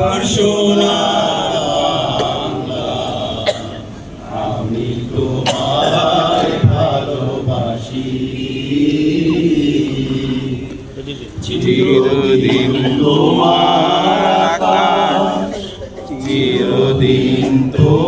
আমার সোনার আমি তোমায় ভালোবাসি চিরদিন তোমার চিরদিন তোমার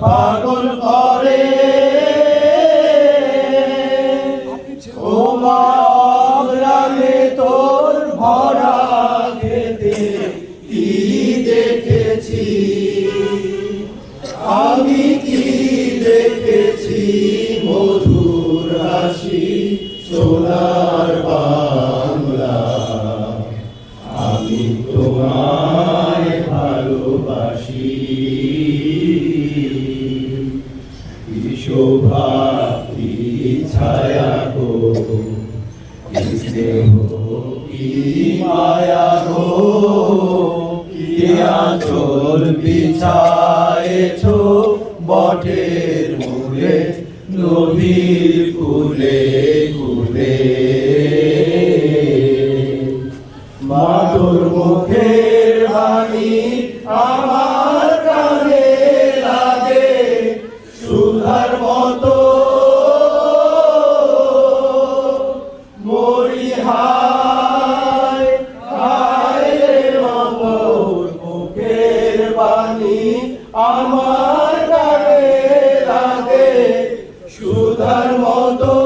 পাগল করে। তোর ভরা কি দেখেছি? আমি কি দেখেছি সোনার বাংলা? আমি তোমায় স্নেহ কি মায়া গো কি আঁচল বটের মূলে নদীর কুলে কুলে মাতোর মুখের বাণী হায় হায় বাণী আমার কানে লাগে সুধার মতো